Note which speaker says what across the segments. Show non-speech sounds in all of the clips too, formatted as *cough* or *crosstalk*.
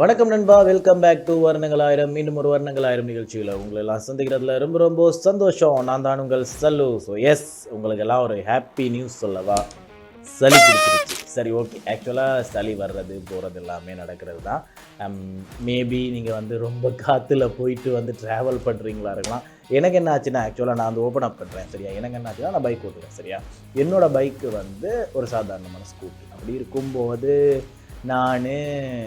Speaker 1: வணக்கம் நண்பா welcome back to வர்ணங்கள் ஆயிரம் மீண்டும் ஒரு வர்ணங்கள் ஆயிரம் நிகழ்ச்சியில் உங்களை எல்லாம் சந்திக்கிறதுல ரொம்ப ரொம்ப சந்தோஷம். நான் தான் உங்கள் சல்லு. ஸோ எஸ் உங்களுக்கு எல்லாம் ஒரு ஹாப்பி நியூஸ் சொல்லவா? சளி பிடிச்சிருச்சு. சரி ஓகே ஆக்சுவலாக சளி வர்றது போகிறது எல்லாமே நடக்கிறது தான். Um, மேபி நீங்கள் வந்து ரொம்ப காற்றுல போயிட்டு வந்து ட்ராவல் பண்ணுறீங்களா இருக்கலாம். எனக்கு என்ன ஆச்சுன்னா ஆக்சுவலாக நான் வந்து ஓப்பன் அப் பண்ணுறேன் சரியா? எனக்கு என்ன ஆச்சுன்னா நான் பைக் ஓட்டுவேன் சரியா? என்னோடய பைக்கு வந்து ஒரு சாதாரணமான ஸ்கூட்டி அப்படி இருக்கும்போது நான்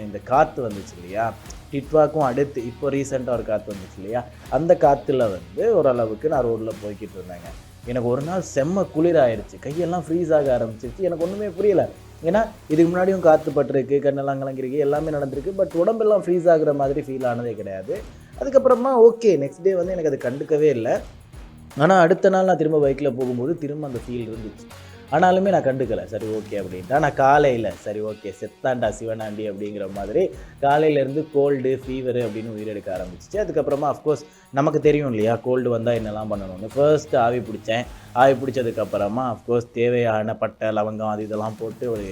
Speaker 1: இந்த காற்று வந்துச்சு இல்லையா? டிட்வாக்கும் அடுத்து இப்போ ரீசெண்டாக ஒரு காற்று வந்துச்சு இல்லையா? அந்த காற்றுல வந்து ஓரளவுக்கு நான் ரோட்டில் போய்கிட்டு இருந்தேங்க. எனக்கு ஒரு நாள் செம்ம குளிர் ஆயிடுச்சு கையெல்லாம் ஃப்ரீஸ் ஆக ஆரம்பிச்சிருச்சு. எனக்கு ஒன்றுமே புரியல. ஏன்னா இதுக்கு முன்னாடியும் காற்று பட்டிருக்கு கண்ணெல்லாம் கலங்கிருக்கு எல்லாமே நடந்திருக்கு. பட் உடம்பெல்லாம் ஃப்ரீஸ் ஆகுற மாதிரி ஃபீல் ஆனதே கிடையாது. அதுக்கப்புறமா ஓகே நெக்ஸ்ட் டே வந்து எனக்கு அது கண்டுக்கவே இல்லை. ஆனால் அடுத்த நாள் நான் திரும்ப பைக்கில் போகும்போது திரும்ப அந்த ஃபீல் இருந்துச்சு. ஆனாலுமே நான் கண்டுக்கலை. சரி ஓகே அப்படின்ட்டு. நான் காலையில் சரி ஓகே செத்தாண்டா சிவனாண்டி அப்படிங்கிற மாதிரி காலையிலேருந்து கோல்டு ஃபீவர் அப்படின்னு உயிரெடுக்க ஆரம்பிச்சிச்சு. அதுக்கப்புறமா அஃப்கோர்ஸ் நமக்கு தெரியும் இல்லையா கோல்டு வந்தால் என்னெல்லாம் பண்ணணும்னு. ஃபர்ஸ்ட்டு ஆவி பிடிச்சேன். ஆவி பிடிச்சதுக்கப்புறமா அஃப்கோர்ஸ் தேவையான பட்டை லவங்கம் அது இதெல்லாம் போட்டு ஒரு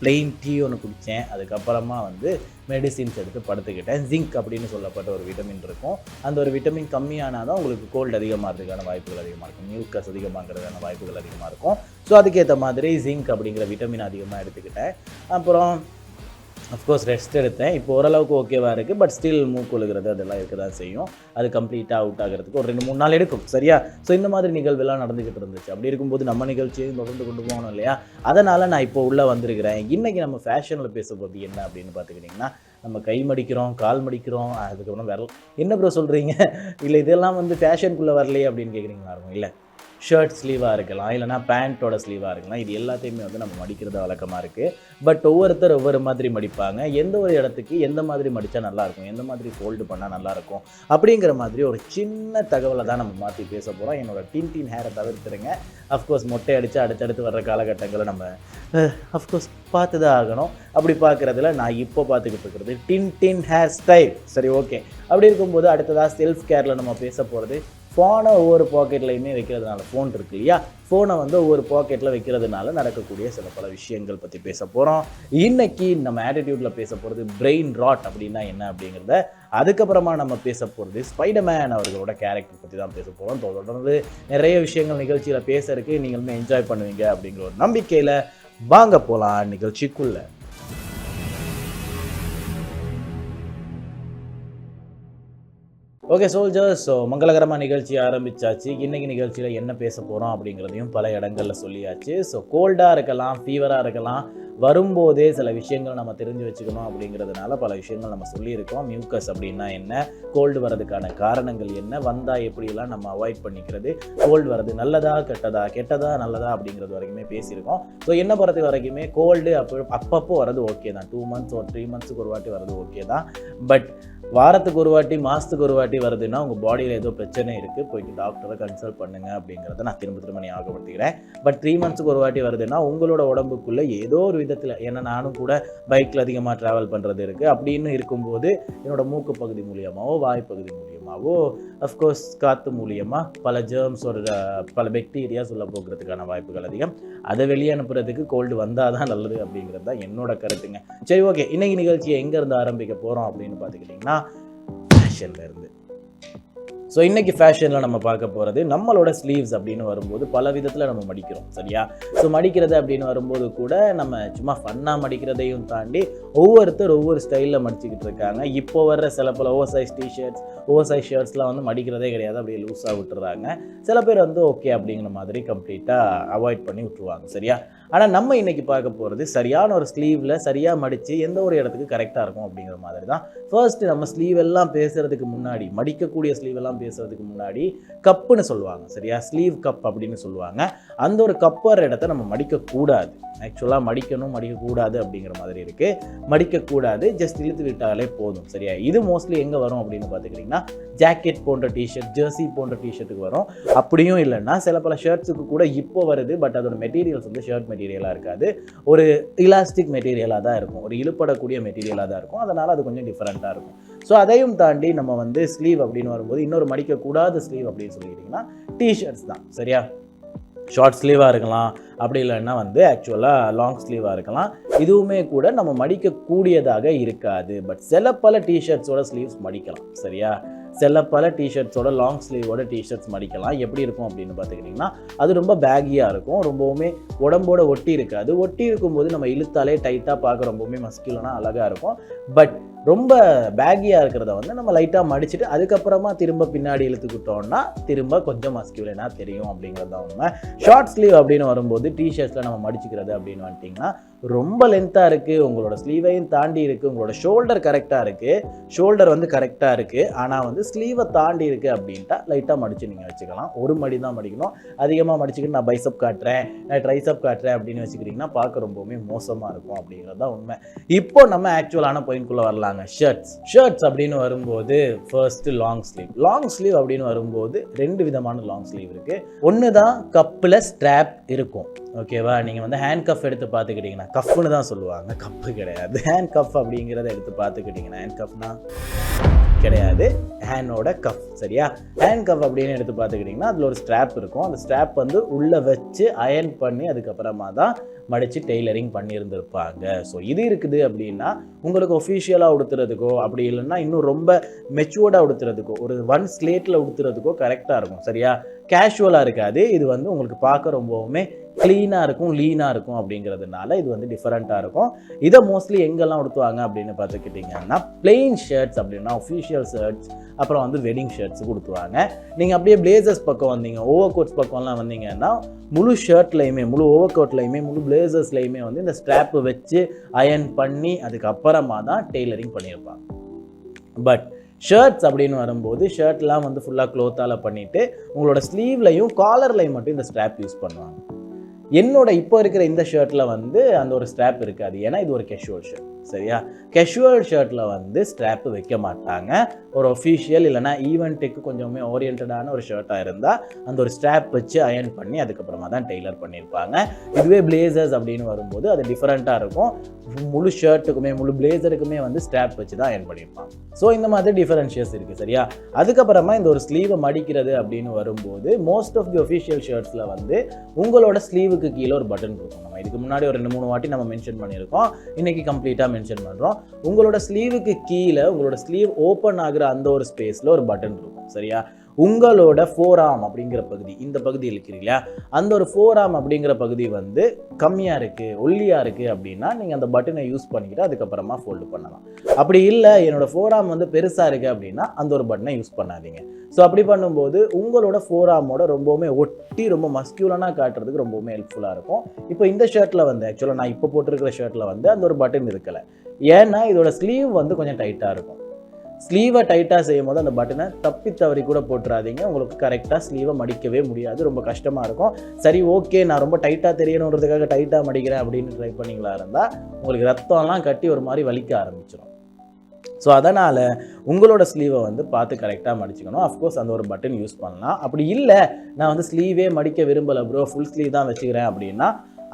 Speaker 1: பிளெயின் டீ ஒன்று குடித்தேன் அதுக்கப்புறமா வந்து மெடிசின்ஸ் எடுத்து படுத்துக்கிட்டேன். ஜிங்க் அப்படின்னு சொல்லப்பட்ட ஒரு விட்டமின் இருக்கும். அந்த ஒரு விட்டமின் கம்மியானால் தான் உங்களுக்கு கோல்டு அதிகமாகிறதுக்கான வாய்ப்புகள் அதிகமாக இருக்கும். மியூக்கஸ் அதிகமாகிறதுக்கான வாய்ப்புகள் அதிகமாக இருக்கும். ஸோ அதுக்கேற்ற மாதிரி ஜிங்க் அப்படிங்கிற விட்டமின் அதிகமாக எடுத்துக்கிட்டேன். அப்புறம் அஃப்கோர்ஸ் ரெஸ்ட் எடுத்தேன். இப்போ ஓரளவுக்கு ஓகேவாக இருக்குது பட் ஸ்டில் மூக்கொழுகிறது அதெல்லாம் இருக்க தான் செய்யும். அது கம்ப்ளீட்டாக அவுட் ஆகிறதுக்கு ஒரு ரெண்டு மூணு நாள் எடுக்கும். சரியா? ஸோ இந்த மாதிரி நிகழ்வுலாம் நடந்துக்கிட்டு இருந்துச்சு. அப்படி இருக்கும்போது நம்ம நிகழ்ச்சியையும் தொடர்ந்து கொண்டு போகணும் இல்லையா? அதனால் நான் இப்போ உள்ளே வந்திருக்கிறேன். இன்றைக்கி நம்ம ஃபேஷனில் பேச என்ன அப்படின்னு பார்த்துக்கிட்டிங்கன்னா நம்ம கை மடிக்கிறோம் கால் மடிக்கிறோம் அதுக்கப்புறம் விரல். என்ன ப்ரோ சொல்கிறீங்க *laughs* இல்லை இதெல்லாம் வந்து ஃபேஷனுக்குள்ளே வரலையே அப்படின்னு கேட்குறீங்களா இருக்கும் இல்லை. ஷர்ட் ஸ்லீவாக இருக்கலாம் இல்லைனா பேண்ட்டோட ஸ்லீவாக இருக்கலாம். இது எல்லாத்தையுமே வந்து நம்ம மடிக்கிறது வழக்கமாக இருக்குது பட் ஒவ்வொருத்தர் ஒவ்வொரு மாதிரி மடிப்பாங்க. எந்த ஒரு இடத்துக்கு எந்த மாதிரி மடித்தா நல்லாயிருக்கும் எந்த மாதிரி ஃபோல்டு பண்ணால் நல்லாயிருக்கும் அப்படிங்கிற மாதிரி ஒரு சின்ன தகவலை தான் நம்ம மாற்றி பேச போகிறோம் என்னோடய டின் டின் ஹேரை தவிர்த்துருங்க. அஃப்கோர்ஸ் மொட்டை அடித்து அடுத்தடுத்து வர்ற காலகட்டங்களை நம்ம அஃப்கோர்ஸ் பார்த்து தான் ஆகணும். அப்படி பார்க்குறதுல நான் இப்போ பார்த்துக்கிட்டு இருக்கிறது டின் டின் ஹேர் ஸ்டைல் சரி ஓகே அப்படி இருக்கும்போது அடுத்ததாக செல்ஃப் கேரில் நம்ம பேச போகிறது ஃபோனை ஒவ்வொரு பாக்கெட்லையுமே வைக்கிறதுனால ஃபோன் இருக்கு இல்லையா? ஃபோனை வந்து ஒவ்வொரு பாக்கெட்டில் வைக்கிறதுனால நடக்கக்கூடிய சில பல விஷயங்கள் பற்றி பேச போகிறோம் இன்றைக்கி நம்ம ஆட்டிடியூட்டில் பேச போகிறது பிரெயின் ராட் அப்படின்னா என்ன அப்படிங்கிறத அதுக்கப்புறமா நம்ம பேச போகிறது ஸ்பைடர்மேன் அவர்களோட கேரக்டர் பற்றி தான் பேச போகிறோம் தொடர்ந்து நிறைய விஷயங்கள் நிகழ்ச்சியில் பேசுறதுக்கு நீங்களுமே என்ஜாய் பண்ணுவீங்க அப்படிங்கிற ஒரு நம்பிக்கையில் வாங்க போகலாம் நிகழ்ச்சிக்குள்ளே. ஓகே சோல்ஜர்ஸ் ஸோ மங்களகரமாக நிகழ்ச்சி ஆரம்பிச்சாச்சு. இன்றைக்கி நிகழ்ச்சியில் என்ன பேச போகிறோம் அப்படிங்கிறதையும் பல இடங்களில் சொல்லியாச்சு. ஸோ கோல்டாக இருக்கலாம் ஃபீவராக இருக்கலாம் வரும்போதே சில விஷயங்கள் நம்ம தெரிஞ்சு வச்சுக்கணும் அப்படிங்கிறதுனால பல விஷயங்கள் நம்ம சொல்லியிருக்கோம். மியூக்கஸ் அப்படின்னா என்ன? கோல்டு வரதுக்கான காரணங்கள் என்ன? வந்தால் எப்படியெல்லாம் நம்ம அவாய்ட் பண்ணிக்கிறது? கோல்டு வரது நல்லதா கெட்டதா? கெட்டதா நல்லதா அப்படிங்கிறது வரைக்குமே பேசியிருக்கோம். ஸோ என்ன பொறுத்த வரைக்குமே கோல்டு அப்போ அப்பப்போ வரது ஓகே தான். டூ மந்த்ஸ் ஒரு த்ரீ மந்த்ஸுக்கு ஒரு வாட்டி வரது ஓகே தான். பட் வாரத்துக்கு ஒரு வாட்டி மாதத்துக்கு ஒரு வாட்டி வருதுன்னா உங்கள் பாடியில் ஏதோ பிரச்சனை இருக்குது போயிட்டு டாக்டரை கன்சல்ட் பண்ணுங்க அப்படிங்கிறத நான் திரும்ப திரும்ப ஞாபகப்படுத்திக்கிறேன். பட் த்ரீ மந்த்ஸுக்கு ஒரு வாட்டி வருதுன்னா உங்களோட உடம்புக்குள்ளே ஏதோ ஒரு விதத்தில் ஏன்னா நானும் கூட பைக்கில் அதிகமாக ட்ராவல் பண்ணுறது இருக்குது அப்படின்னு இருக்கும்போது என்னோடய மூக்கு பகுதி மூலியமாவோ வாய்ப்பகுதி மூலியமாக மூலியமாகவோ அஃப்கோர்ஸ் காற்று மூலியமாக பல ஜேர்ம்ஸோட பல பெக்டீரியா உள்ள போகிறதுக்கான வாய்ப்புகள் அதிகம். அதை வெளியே அனுப்புறதுக்கு கோல்டு வந்தால் தான் நல்லது அப்படிங்கிறது தான் என்னோட கருத்துங்க. சரி ஓகே இன்னைக்கு நிகழ்ச்சியை எங்கேருந்து ஆரம்பிக்க போகிறோம் அப்படின்னு பார்த்துக்கிட்டிங்கன்னா ஃபேஷன்லேருந்து ஸோ இன்றைக்கி ஃபேஷனில் நம்ம பார்க்க போகிறது நம்மளோட ஸ்லீவ்ஸ் அப்படின்னு வரும்போது பல விதத்தில் நம்ம மடிக்கிறோம் சரியா? ஸோ மடிக்கிறது அப்படின்னு வரும்போது கூட நம்ம சும்மா ஃபன்னாக மடிக்கிறதையும் தாண்டி ஒவ்வொருத்தர் ஒவ்வொரு ஸ்டைலில் மடிச்சுக்கிட்டு இருக்காங்க. இப்போ வர்ற சில பல over size T-shirts over size ஷர்ட்ஸ்லாம் வந்து மடிக்கிறதே கிடையாது. அப்படியே லூஸாக விட்டுறாங்க. சில பேர் வந்து ஓகே அப்படிங்கிற மாதிரி கம்ப்ளீட்டாக அவாய்ட் பண்ணி விட்டுருவாங்க சரியா? ஆனால் நம்ம இன்றைக்கி பார்க்க போகிறது சரியான ஒரு ஸ்லீவில் சரியாக மடித்து எந்த ஒரு இடத்துக்கு கரெக்டாக இருக்கும் அப்படிங்கிற மாதிரி தான். ஃபர்ஸ்ட் நம்ம ஸ்லீவ் எல்லாம் பேசுகிறதுக்கு முன்னாடி மடிக்கக்கூடிய ஸ்லீவ் எல்லாம் பேசுறதுக்கு முன்னாடி கப்புன்னு சொல்லுவாங்க சரியா? ஸ்லீவ் கப் அப்படின்னு சொல்லுவாங்க. அந்த ஒரு கப்பர் இடத்த நம்ம மடிக்கக்கூடாது. ஆக்சுவலாக மடிக்கணும் மடிக்கக்கூடாது அப்படிங்கிற மாதிரி இருக்குது மடிக்கக்கூடாது ஜஸ்ட் இழுத்து விட்டாலே போதும் சரியா? இது மோஸ்ட்லி எங்கே வரும் அப்படின்னு பார்த்துக்கிட்டிங்கன்னா ஜாக்கெட் போன்ற டிஷர்ட் ஜெர்சி போன்ற டிஷர்ட்டுக்கு வரும். அப்படியும் இல்லைன்னா சில பல ஷர்ட்ஸுக்கு கூட இப்போ வருது பட் அதோட மெட்டீரியல்ஸ் வந்து ஷர்ட் மெட்டீரியலாக இருக்காது. ஒரு இலாஸ்டிக் மெட்டீரியலாக தான் இருக்கும். ஒரு இழுப்படக்கூடிய மெட்டீரியலாக தான் இருக்கும். அதனால் அது கொஞ்சம் டிஃப்ரெண்ட்டாக இருக்கும். ஸோ அதையும் தாண்டி நம்ம வந்து ஸ்லீவ் அப்படின்னு வரும்போது இன்னொரு மடிக்கக்கூடாத ஸ்லீவ் அப்படின்னு சொல்லிக்கிட்டிங்கன்னா டிஷர்ட்ஸ் தான் சரியா? ஷார்ட் ஸ்லீவாக இருக்கலாம் அப்படி இல்லைன்னா வந்து ஆக்சுவலாக லாங் ஸ்லீவாக இருக்கலாம். இதுவுமே கூட நம்ம மடிக்கக்கூடியதாக இருக்காது. பட் சில பல டிஷர்ட்ஸோட ஸ்லீவ்ஸ் மடிக்கலாம் சரியா? சில பல டிஷர்ட்ஸோட லாங் ஸ்லீவோட டிஷர்ட்ஸ் மடிக்கலாம். எப்படி இருக்கும் அப்படின்னு பார்த்துக்கிட்டிங்கன்னா அது ரொம்ப பேகியாக இருக்கும். ரொம்பவுமே உடம்போட ஒட்டி இருக்காது. ஒட்டி இருக்கும்போது நம்ம இழுத்தாலே டைட்டாக பார்க்க ரொம்பவுமே மஸ்கிலனாக அழகாக இருக்கும். பட் ரொம்ப பேகியாக இருக்கிறத வந்து நம்ம லைட்டாக மடிச்சுட்டு அதுக்கப்புறமா திரும்ப பின்னாடி இழுத்துக்கிட்டோம்னா திரும்ப கொஞ்சம் மஸ்கியூலனாக தெரியும் அப்படிங்கிறது தான் உண்மை. ஷார்ட் ஸ்லீவ் அப்படின்னு வரும்போது டிஷர்ட்ஸில் நம்ம மடிச்சுக்கிறது அப்படின்னு வந்துட்டிங்கன்னா ரொம்ப லென்த்தாக இருக்குது உங்களோட ஸ்லீவையும் தாண்டி இருக்குது உங்களோட ஷோல்டர் கரெக்டாக இருக்குது ஷோல்டர் வந்து கரெக்டாக இருக்குது ஆனால் வந்து ஸ்லீவை தாண்டி இருக்குது அப்படின்ட்டா லைட்டாக மடித்து நீங்கள் வச்சுக்கலாம். ஒரு மடி தான் மடிக்கணும். அதிகமாக மடிச்சுக்கிட்டு நான் பைசப் காட்டுறேன் நான் ட்ரைசப் காட்டுறேன் அப்படின்னு வச்சுக்கிட்டிங்கன்னா பார்க்க ரொம்பவுமே மோசமாக இருக்கும் அப்படிங்கிறது தான் உண்மை. இப்போ நம்ம ஆக்சுவலான பாயிண்ட்குள்ளே வரலாங்க. ஷர்ட்ஸ் ஷர்ட்ஸ் அப்படின்னு வரும்போது first long sleeve long sleeve அப்படின்னு வரும்போது ரெண்டு விதமான லாங் ஸ்லீவ் இருக்குது ஒன்று தான் கப்பில் ஸ்ட்ராப் இருக்கும் ஓகேவா நீங்கள் வந்து ஹேண்ட் கஃப் எடுத்து பார்த்துக்கிட்டிங்கன்னா கஃப்னு தான் சொல்லுவாங்க. கப்பு கிடையாது. ஹேண்ட் கஃப் அப்படிங்கிறத எடுத்து பார்த்துக்கிட்டிங்கன்னா ஹேண்ட் கஃப்னா கிடையாது. ஹேண்டோட கஃப் சரியா? ஹேண்ட் கஃப் அப்படின்னு எடுத்து பார்த்துக்கிட்டிங்கன்னா அதில் ஒரு ஸ்ட்ராப் இருக்கும். அந்த ஸ்ட்ராப் வந்து உள்ளே வச்சு அயர்ன் பண்ணி அதுக்கப்புறமா தான் மடித்து டெய்லரிங் பண்ணியிருந்திருப்பாங்க. ஸோ இது இருக்குது அப்படின்னா உங்களுக்கு ஒஃபிஷியலாக உடுத்துறதுக்கோ அப்படி இல்லைன்னா இன்னும் ரொம்ப மெச்சுவர்டாக உடுத்துறதுக்கோ ஒரு ஒன் ஸ்லேட்டில் உடுத்துறதுக்கோ கரெக்டாக இருக்கும் சரியா? கேஷுவலாக இருக்காது. இது வந்து உங்களுக்கு பார்க்க ரொம்பவுமே க்ளீனாக இருக்கும் லீனாக இருக்கும் அப்படிங்கிறதுனால இது வந்து டிஃப்ரெண்ட்டாக இருக்கும். இதை மோஸ்ட்லி எங்கெல்லாம் உடுத்துவாங்க அப்படின்னு பார்த்துக்கிட்டிங்கன்னா பிளெயின் ஷர்ட்ஸ் அப்படின்னா ஒஃபிஷியல் ஷர்ட்ஸ் அப்புறம் வந்து வெட்டிங் ஷர்ட்ஸ் கொடுத்துவாங்க நீங்கள் அப்படியே பிளேசர்ஸ் பக்கம் வந்தீங்க ஓவர் கோட்ஸ் பக்கம்லாம் வந்தீங்கன்னா முழு ஷர்ட்லையுமே முழு ஓவர் கோட்லையுமே முழு பிளேசர்ஸ்லையுமே வந்து இந்த ஸ்ட்ராப்பு வச்சு அயர்ன் பண்ணி அதுக்கப்புறமா தான் டெய்லரிங் பண்ணியிருப்பாங்க. பட் ஷர்ட்ஸ் அப்படின்னு வரும்போது ஷர்ட்லாம் வந்து ஃபுல்லாக க்ளோத்தால் பண்ணிவிட்டு உங்களோட ஸ்லீவ்லையும் காலர்லையும் மட்டும் இந்த ஸ்ட்ராப் யூஸ் பண்ணுவாங்க. என்னோட இப்போ இருக்கிற இந்த ஷர்ட்டில் வந்து அந்த ஒரு ஸ்ட்ராப் இருக்காது ஏன்னா இது ஒரு கேஷுவல் ஷர்ட் சரியா? கெஷுவல் ஷர்ட்டில் வந்து ஸ்ட்ராப்பு வைக்க மாட்டாங்க. ஒரு ஒஃபிஷியல் இல்லைனா ஈவெண்ட்டுக்கு கொஞ்சமே ஓரியன்டான ஒரு ஷர்ட்டாக இருந்தால் அந்த ஒரு ஸ்ட்ராப் வச்சு அயர்ன் பண்ணி அதுக்கப்புறமா தான் டெய்லர் பண்ணியிருப்பாங்க இதுவே பிளேசர்ஸ் அப்படின்னு வரும்போது அது டிஃப்ரெண்ட்டாக இருக்கும். முழு ஷர்ட்டுக்குமே முழு பிளேசருக்குமே வந்து ஸ்ட்ராப் வச்சு தான் அயர்ன் பண்ணியிருப்பாங்க ஸோ இந்த மாதிரி டிஃபரன்ஷியஸ் இருக்குது சரியா? அதுக்கப்புறமா இந்த ஒரு ஸ்லீவை மடிக்கிறது அப்படின்னு வரும்போது மோஸ்ட் ஆஃப் தி ஒஃபிஷியல் ஷர்ட்ஸில் வந்து உங்களோட ஸ்லீவுக்கு கீழே ஒரு பட்டன் கொடுக்கும் நம்ம இதுக்கு முன்னாடி ஒரு ரெண்டு மூணு வாட்டி நம்ம மென்ஷன் பண்ணியிருக்கோம். இன்னைக்கு கம்ப்ளீட்டாக மென்ஷன் பண்ணுறோம் உங்களோட ஸ்லீவுக்கு கீழே உங்களோட ஸ்லீவ் ஓப்பன் ஆகுற அந்த ஒரு ஸ்பேஸில் ஒரு பட்டன் இருக்கும். சரியா? உங்களோட ஃபோராம் அப்படிங்கிற பகுதி இந்த பகுதி இருக்கிறீங்களா? அந்த ஒரு ஃபோராம் அப்படிங்கிற பகுதி வந்து கம்மியாக இருக்குது ஒல்லியாக இருக்குது அப்படின்னா நீங்கள் அந்த பட்டனை யூஸ் பண்ணிக்கிட்டு அதுக்கப்புறமா ஃபோல்டு பண்ணலாம். அப்படி இல்லை என்னோட ஃபோராம் வந்து பெருசாக இருக்குது அப்படின்னா அந்த ஒரு பட்டனை யூஸ் பண்ணாதீங்க. ஸோ அப்படி பண்ணும்போது உங்களோட ஃபோராமோட ரொம்பவுமே ஒட்டி ரொம்ப மஸ்கியூலனாக காட்டுறதுக்கு ரொம்பவுமே ஹெல்ப்ஃபுல்லாக இருக்கும். இப்போ இந்த ஷர்ட்டில் வந்து ஆக்சுவலாக நான் இப்போ போட்டிருக்கிற ஷர்ட்டில் வந்து அந்த ஒரு பட்டன் இருக்கலை. ஏன்னா இதோட ஸ்லீவ் வந்து கொஞ்சம் டைட்டாக இருக்கும். ஸ்லீவை டைட்டாக செய்யும் போது அந்த பட்டனை தப்பி தவறி கூட போட்டுறாதீங்க. உங்களுக்கு கரெக்டாக ஸ்லீவை மடிக்கவே முடியாது. ரொம்ப கஷ்டமாக இருக்கும். சரி ஓகே நான் ரொம்ப டைட்டாக தெரியணுன்றதுக்காக டைட்டாக மடிக்கிறேன் அப்படின்னு ட்ரை பண்ணிங்களா இருந்தால் உங்களுக்கு ரத்தம்லாம் கட்டி ஒரு மாதிரி வலிக்க ஆரம்பிச்சிடும் ஸோ அதனால் உங்களோட ஸ்லீவை வந்து பார்த்து கரெக்டாக மடிச்சுக்கணும். அஃப்கோர்ஸ் அந்த ஒரு பட்டன் யூஸ் பண்ணலாம். அப்படி இல்லை நான் வந்து ஸ்லீவே மடிக்க விரும்பலை ப்ரோ ஃபுல் ஸ்லீவ் தான் வச்சுக்கிறேன் அப்படின்னா